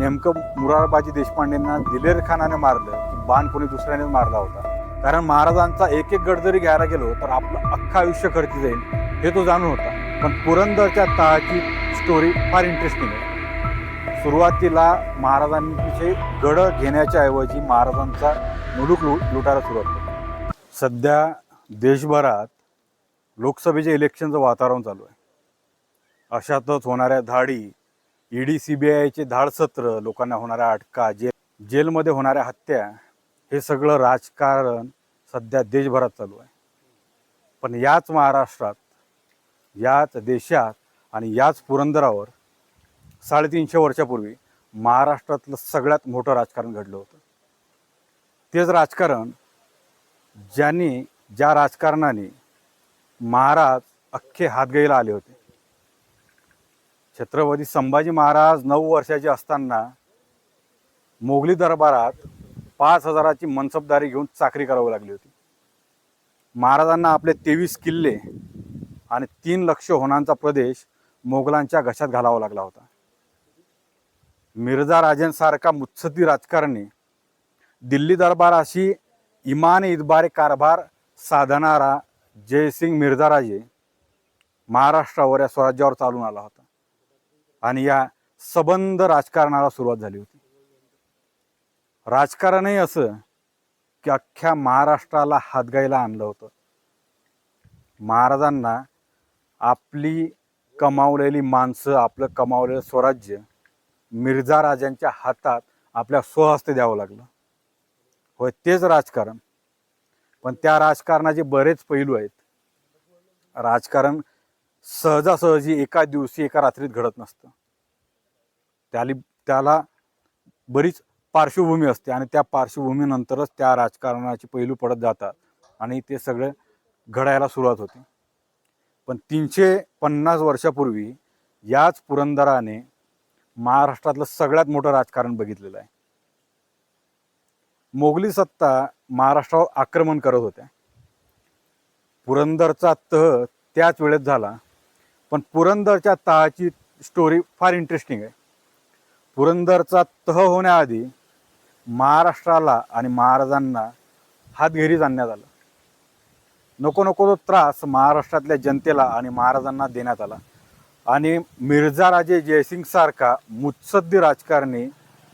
नेमकं मुरारबाजी देशपांडेंना दिलेर खानाने मारलं की बाण कोणी दुसऱ्याने मारला होता. कारण महाराजांचा एक एक गड जरी घ्यायला गेलो तर आपलं अख्खं आयुष्य खर्ची जाईल हे तो जाणून होता. पण पुरंदरच्या तळाची स्टोरी फार इंटरेस्टिंग आहे. सुरुवातीला महाराजांचे गड घेण्याच्या ऐवजी महाराजांचा मुलूक लु लुटायला सुरुवात केली. सध्या देशभरात लोकसभेच्या इलेक्शनचं वातावरण चालू आहे. अशातच होणाऱ्या धाडी ईडी सी बी आयचे धाडसत्र लोकांना होणाऱ्या अटका जेल जेलमध्ये होणाऱ्या हत्या हे सगळं राजकारण सध्या देशभरात चालू आहे. पण याच महाराष्ट्रात याच देशात आणि याच पुरंदरावर साडेतीनशे वर्षापूर्वी महाराष्ट्रातलं सगळ्यात मोठं राजकारण घडलं होतं. तेच राजकारण ज्यांनी ज्या राजकारणाने महाराज अख्खे हातगाईला आले होते. छत्रपती संभाजी महाराज नऊ वर्षाचे असताना मोगली दरबारात पाच हजाराची मनसबदारी घेऊन चाकरी करावी लागली होती. महाराजांना आपले तेवीस किल्ले आणि तीन लक्ष होणांचा प्रदेश मोगलांच्या घशात घालावा लागला होता. मिर्झा राजेंसारखा मुत्सद्दी राजकारणी दिल्ली दरबाराशी इमान इतबारे कारभार साधणारा जयसिंग मिर्झा राजे महाराष्ट्रावर या स्वराज्यावर चालून आला होता. आणि या सबंध राजकारणाला सुरुवात झाली होती. राजकारणही असं की अख्ख्या महाराष्ट्राला हातगाईला आणलं होतं. महाराजांना आपली कमावलेली माणसं आपलं कमावलेलं स्वराज्य मिर्झा राजांच्या हातात आपल्या स्वहस्ते द्यावं लागलं. होय तेच राजकारण. पण त्या राजकारणाचे बरेच पैलू आहेत. राजकारण सहजासहजी एका दिवशी एका रात्रीत घडत नसतं. त्याली त्याला बरीच पार्श्वभूमी असते आणि त्या पार्श्वभूमीनंतरच त्या राजकारणाचे पैलू पडत जातात आणि ते सगळे घडायला सुरुवात होते. पण तीनशे पन्नास वर्षापूर्वी याच पुरंदराने महाराष्ट्रातलं सगळ्यात मोठं राजकारण बघितलेलं आहे. मोगली सत्ता महाराष्ट्रावर आक्रमण करत होत्या. पुरंदरचा तह त्याच वेळेत झाला. पण पुरंदरच्या तहाची स्टोरी फार इंटरेस्टिंग आहे. पुरंदरचा तह होण्याआधी महाराष्ट्राला आणि महाराजांना हातघेरीज आणण्यात आलं. नको नको तो त्रास महाराष्ट्रातल्या जनतेला आणि महाराजांना देण्यात आला. आणि मिर्झा राजे जयसिंग सारखा मुत्सद्दी राजकारणी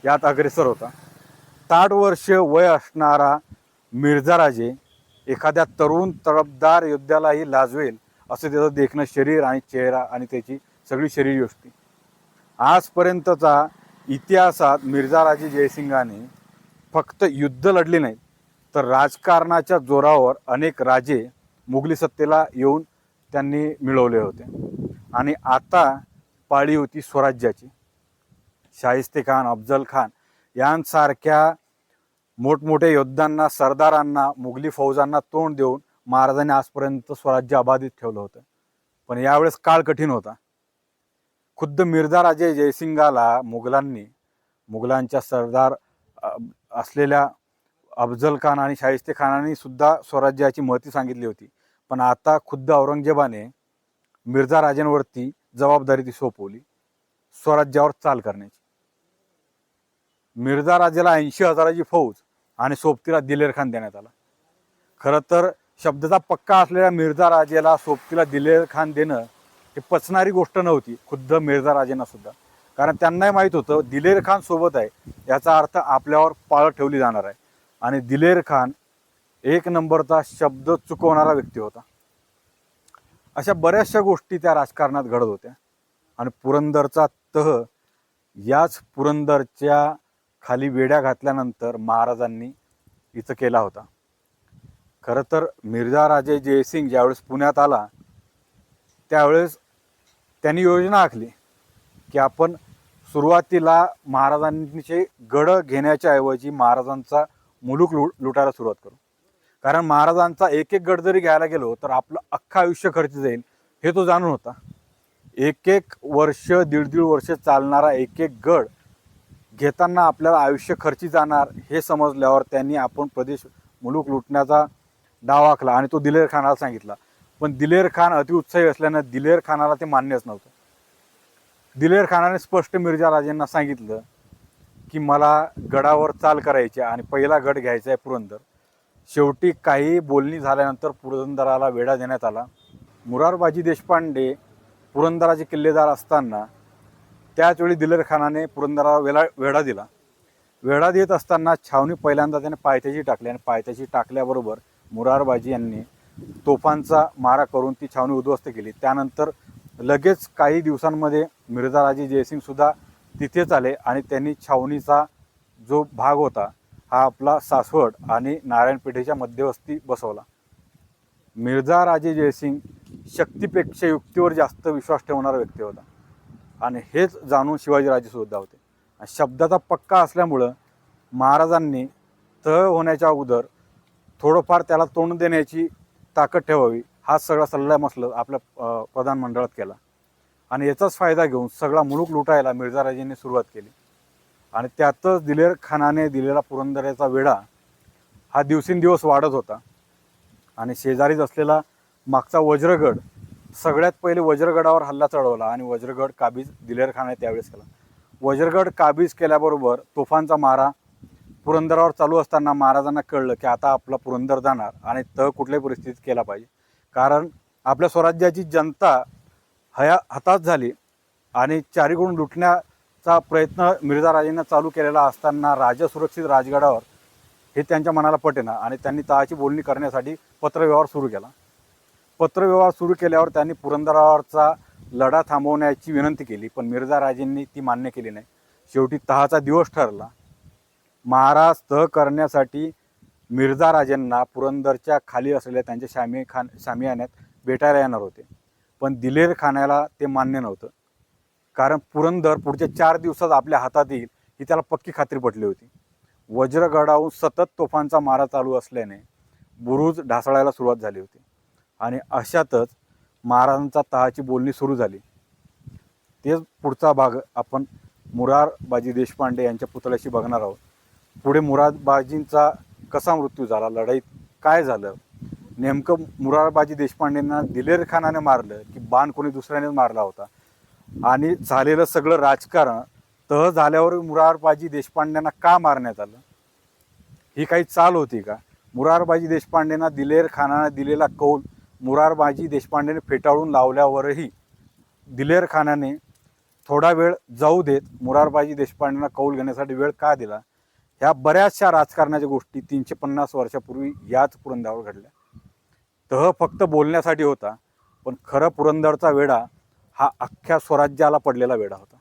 यात अग्रेसर होता. साठ वर्ष वय असणारा मिर्झा राजे एखाद्या तरुण तडफदार योद्ध्यालाही लाजवेल असं त्याचं देखणं शरीर आणि चेहरा आणि त्याची सगळी शरीर गोष्टी आजपर्यंतचा इतिहासात मिर्झा राजे जयसिंगाने फक्त युद्ध लढले नाहीत तर राजकारणाच्या जोरावर अनेक राजे मुघली सत्तेला येऊन त्यांनी मिळवले होते. आणि आता पाळी होती स्वराज्याची. शाहिस्ते खान अफजल खान यांसारख्या मोठमोठ्या योद्ध्यांना सरदारांना मुघली फौजांना तोंड देऊन महाराजांनी आजपर्यंत स्वराज्य अबाधित ठेवलं होतं. पण यावेळेस काळ कठीण होता. खुद्द मिर्झा राजे जयसिंगाला मुघलांनी मुघलांच्या सरदार असलेल्या अफजल खान आणि शाहिस्ते खानाने सुद्धा स्वराज्याची महती सांगितली होती. पण आता खुद्द औरंगजेबाने मिर्झा राजांवरती जबाबदारी ती सोपवली. स्वराज्यावर चाल करण्याची. मिर्झा राजाला ऐंशी हजाराची फौज आणि सोबतीला दिलेर खान देण्यात आला. खरं तर शब्दाचा पक्का असलेल्या मिर्झा राजेला सोबतीला दिलेर खान देणं हे पचणारी गोष्ट नव्हती खुद्द मिर्झा राजेंना सुद्धा. कारण त्यांनाही माहीत होतं दिलेर खान सोबत आहे याचा अर्थ आपल्यावर पाळत ठेवली जाणार आहे. आणि दिलेर खान एक नंबरचा शब्द चुकवणारा व्यक्ती होता. अशा बऱ्याचशा गोष्टी त्या राजकारणात घडत होत्या. आणि पुरंदरचा तह याच पुरंदरच्या खाली वेड्या घातल्यानंतर महाराजांनी इथं केला होता. खरं तर मिर्झा राजे जयसिंग ज्यावेळेस पुण्यात आला त्यावेळेस त्यांनी योजना आखली की आपण सुरुवातीला महाराजांचे गड घेण्याच्या ऐवजी महाराजांचा मुलूक लु लुटायला सुरुवात करू. कारण महाराजांचा एक एक गड जरी घ्यायला गेलो तर आपलं अख्खं आयुष्य खर्च जाईल हे तो जाणून होता. एक एक वर्ष दीड दीड वर्ष चालणारा एक एक गड घेताना आपल्याला आयुष्य खर्ची जाणार हे समजल्यावर त्यांनी आपण प्रदेश मुलूक लुटण्याचा डाव आखला आणि तो दिलेर खानाला सांगितला. पण दिलेर खान अतिउत्साही असल्यानं दिलेर खानाला ते मान्यच नव्हतं. दिलेर खानाने स्पष्ट मिर्जा राजेंना सांगितलं की मला गडावर चाल करायची आहे आणि पहिला गड घ्यायचा आहे पुरंदर. शेवटी काही बोलणी झाल्यानंतर पुरंदराला वेढा देण्यात आला. मुरारबाजी देशपांडे पुरंदराचे किल्लेदार असताना त्याचवेळी दिलेर खानाने पुरंदराला वेळा वेढा दिला. वेढा देत असताना छावणी पहिल्यांदा त्याने पायथ्याशी टाकली आणि पायथ्याशी टाकल्याबरोबर मुरारबाजी यांनी तोफांचा मारा करून ती छावणी उद्ध्वस्त केली. त्यानंतर लगेच काही दिवसांमध्ये मिर्झाराजे जयसिंगसुद्धा तिथेच आले आणि त्यांनी छावणीचा जो भाग होता हा आपला सासवड आणि नारायणपेठेच्या मध्यवस्ती बसवला. मिर्झा राजे जयसिंग शक्तीपेक्षा युक्तीवर जास्त विश्वास ठेवणारा व्यक्ती होता आणि हेच जाणून शिवाजीराजे सुद्धा होते. शब्दाचा पक्का असल्यामुळं महाराजांनी तह होण्याच्या अगोदर थोडंफार त्याला तोंड देण्याची ताकद ठेवावी. हा सगळा सल्ला मसलं आपल्या प्रधानमंडळात केला. आणि याचाच फायदा घेऊन सगळा मुलूक लुटायला मिर्झाराजेंनी सुरुवात केली. आणि त्यातच दिलेर खानाने दिलेला पुरंदरेचा वेढा हा दिवसेंदिवस वाढत होता. आणि शेजारीच असलेला मागचा वज्रगड सगळ्यात पहिले वज्रगडावर हल्ला चढवला आणि वज्रगड काबीज दिलेर खानाने त्यावेळेस केला. वज्रगड काबीज केल्याबरोबर तोफांचा मारा पुरंदरावर चालू असताना महाराजांना कळलं की आता आपला पुरंदर जाणार आणि तह कुठल्याही परिस्थितीत केला पाहिजे. कारण आपल्या स्वराज्याची जनता हया हताश झाली आणि चारीकडून लुटण्याचा प्रयत्न मिर्झा राजेंना चालू केलेला असताना राजा सुरक्षित राजगडावर हे त्यांच्या मनाला पटेना आणि त्यांनी तहाची बोलणी करण्यासाठी पत्रव्यवहार सुरू केला. पत्रव्यवहार सुरू केल्यावर त्यांनी पुरंदरावरचा लढा थांबवण्याची विनंती केली पण मिर्झा राजेंनी ती मान्य केली नाही. शेवटी तहाचा दिवस ठरला. महाराज तह करण्यासाठी मिर्झा राजेंना पुरंदरच्या खाली असलेल्या त्यांच्या शामी खान शामियान्यात भेटायला येणार होते. पण दिलेर खाण्याला ते मान्य नव्हतं. कारण पुरंदर पुढच्या चार दिवसात आपल्या हातात येईल ही त्याला पक्की खात्री पटली होती. वज्रगडाहून सतत तोफांचा मारा चालू असल्याने बुरुज ढासळायला सुरुवात झाली होती. आणि अशातच महाराजांचा तहाची बोलणी सुरू झाली. तेच पुढचा भाग आपण मुरारबाजी देशपांडे यांच्या पुतळ्याशी बघणार आहोत. पुढे मुरारबाजींचा कसा मृत्यू झाला लढाईत काय झालं? नेमकं मुरारबाजी देशपांडेंना दिलेर खानाने मारलं की बाण कोणी दुसऱ्याने मारला होता? आणि झालेलं सगळं राजकारण तह झाल्यावर मुरारबाजी देशपांडेंना का मारण्यात आलं? ही काही चाल होती का? मुरारबाजी देशपांडेंना दिलेर खानाने दिलेला कौल मुरारबाजी देशपांडेने फेटाळून लावल्यावरही दिलेर खानाने थोडा वेळ जाऊ देत मुरारबाजी देशपांडेंना कौल घेण्यासाठी वेळ का दिला? ह्या बऱ्याचशा राजकारणाच्या गोष्टी तीनशे पन्नास वर्षापूर्वी याच पुरंदरावर घडल्या. तह फक्त बोलण्यासाठी होता पण खरं पुरंदरचा वेढा हा अख्ख्या स्वराज्याला पडलेला वेढा होता.